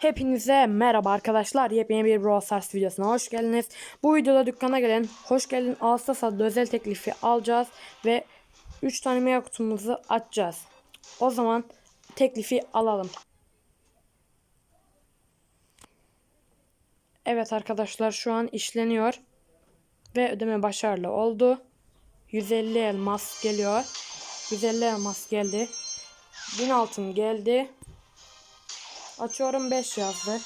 Hepinize merhaba arkadaşlar. Yepyeni bir Brawl Stars videosuna hoş geldiniz. Bu videoda dükkana gelen hoş geldin Ağustos adlı özel teklifi alacağız ve 3 tane mega kutumuzu açacağız. O zaman teklifi alalım. Evet arkadaşlar şu an işleniyor ve ödeme başarılı oldu. 150 elmas geliyor. 150 elmas geldi. 1000 altın geldi. Açıyorum 5 yazdı.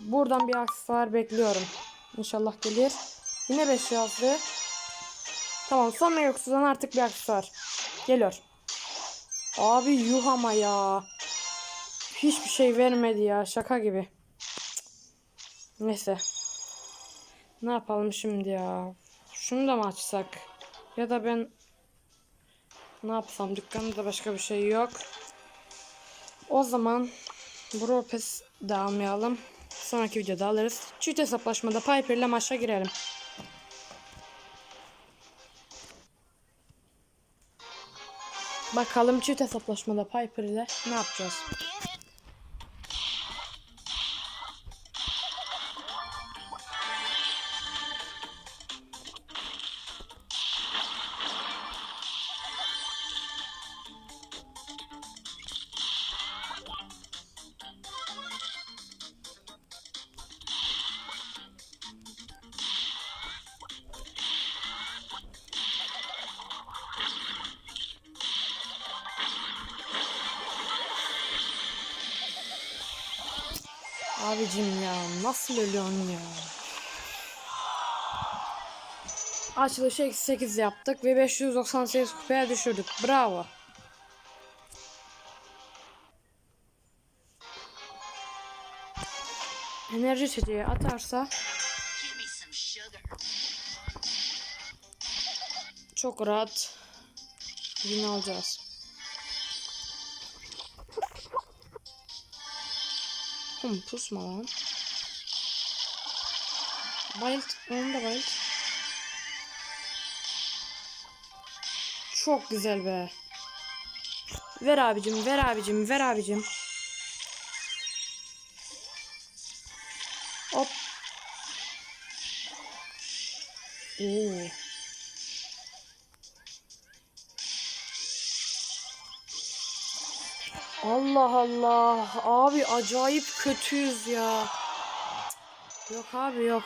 Buradan bir aksesuar bekliyorum. İnşallah gelir. Yine 5 yazdı. Tamam son meyvekusudan artık bir aksesuar. Geliyor. Abi yuh ama ya. Hiçbir şey vermedi ya. Şaka gibi. Neyse. Ne yapalım şimdi ya? Şunu da mı açsak? Ya da ben ne yapsam? Dükkanda başka bir şey yok. O zaman Bropes de almayalım. Sonraki videoda alırız. Çift hesaplaşmada Piper ile maça girelim. Bakalım çift hesaplaşmada Piper ile ne yapacağız? Abicim ya nasıl ölüyorsun ya? Açılışı eksi 8 yaptık ve 598 kupaya düşürdük. Bravo. Enerji içeceği atarsa çok rahat win alacağız. Oğlum pusma lan. Bayılt. Onu da bayılt. Çok güzel be. Ver abicim, ver abicim, ver abicim. Hop. Oo. Allah Allah. Abi acayip kötüyüz ya. Yok abi yok.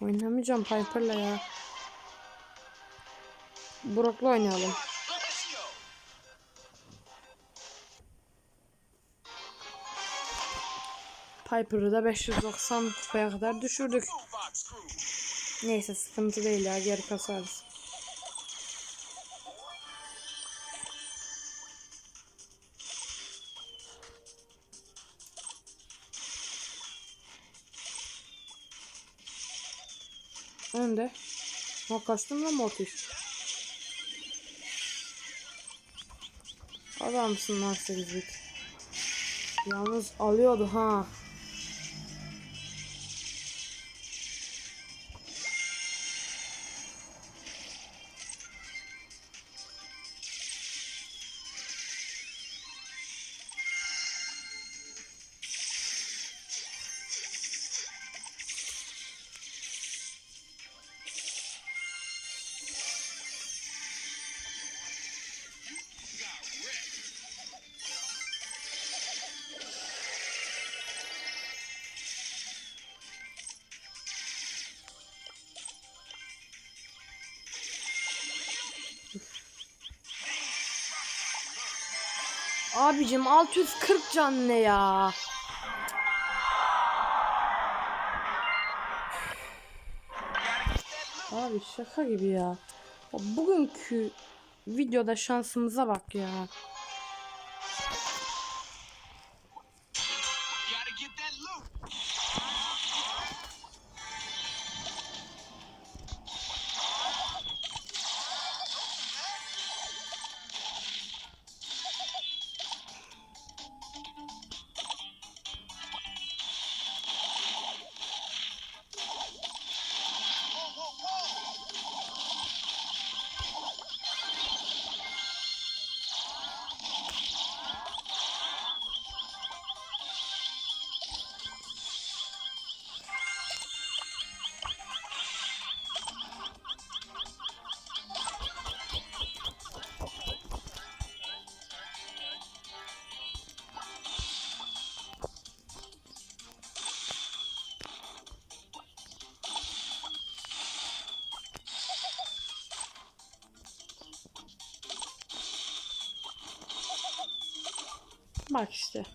Oynamayacağım Piper'la ya. Brock'la oynayalım. Piper'ı da 590 kupaya kadar düşürdük. Neyse sıkıntı değil ya geri kasarız. Önde. Ha kaçtım lan Mortis. Adamsın lan sekizlik. Yalnız alıyordu ha. Abicim 640 can ne ya? Abi şaka gibi ya. Bugünkü videoda şansımıza bak ya. Box speed.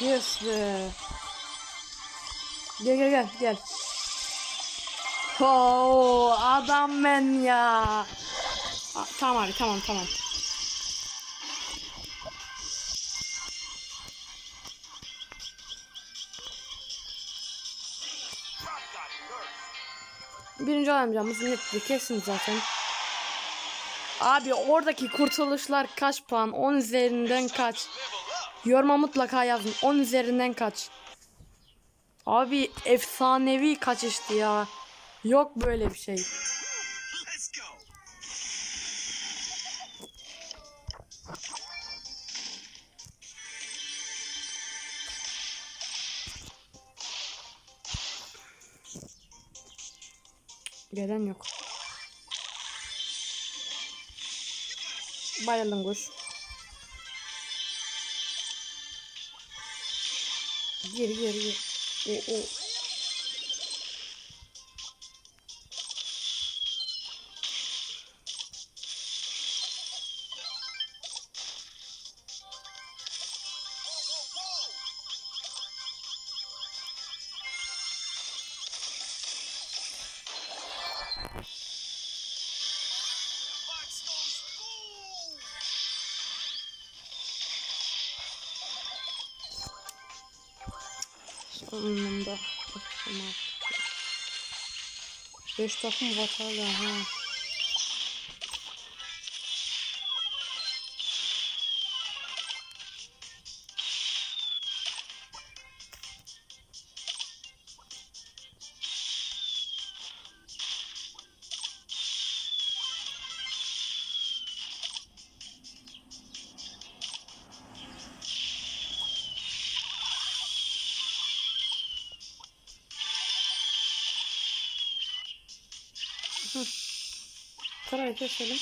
Yes be. Gel gel gel gel. Oo, adam ben ya. Aa, tamam abi tamam tamam. Birinci olamayacağımız netti kesin zaten. Abi oradaki kurtuluşlar kaç puan? 10 üzerinden kaç? Yoruma mutlaka yazın. 10 üzerinden kaç? Abi efsanevi kaçıştı ya. Yok böyle bir şey. Gelen yok. Bayılın kuş. Gir gir gir. O, o. Tamam. 5 takım var hala ha. Sırayı keselim.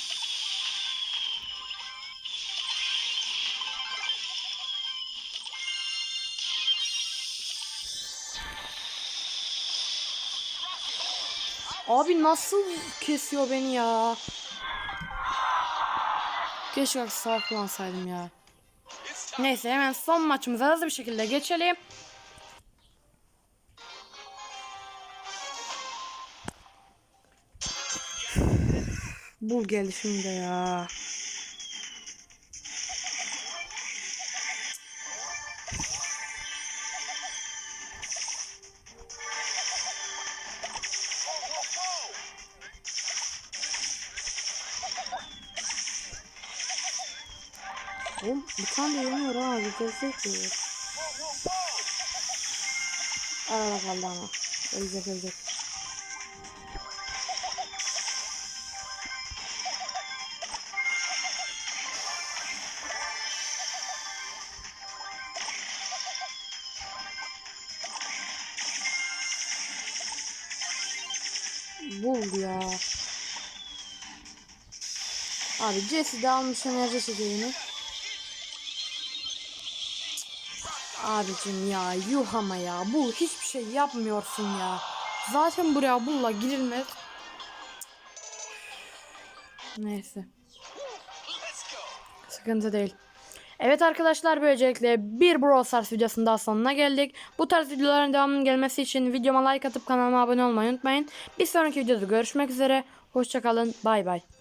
Abi nasıl kesiyor beni ya? Keşke sağ kullansaydım ya. Neyse hemen son maçımıza hızlı bir şekilde geçelim. Bul geldi şimdi ya. Oğlum tane de yemiyor ha. Whoa, whoa, whoa. Arada kaldı ama. Ölecek ölecek. Bul ya. Abi Jesse de almış enerji çekeğini. Abicim ya yuh ama ya bu hiçbir şey yapmıyorsun ya. Zaten buraya bulla girilmez. Neyse sıkıntı değil. Evet arkadaşlar böylelikle bir Brawl Stars videosunun daha sonuna geldik. Bu tarz videoların devamının gelmesi için videoma like atıp kanalıma abone olmayı unutmayın. Bir sonraki videoda görüşmek üzere. Hoşçakalın bay bay.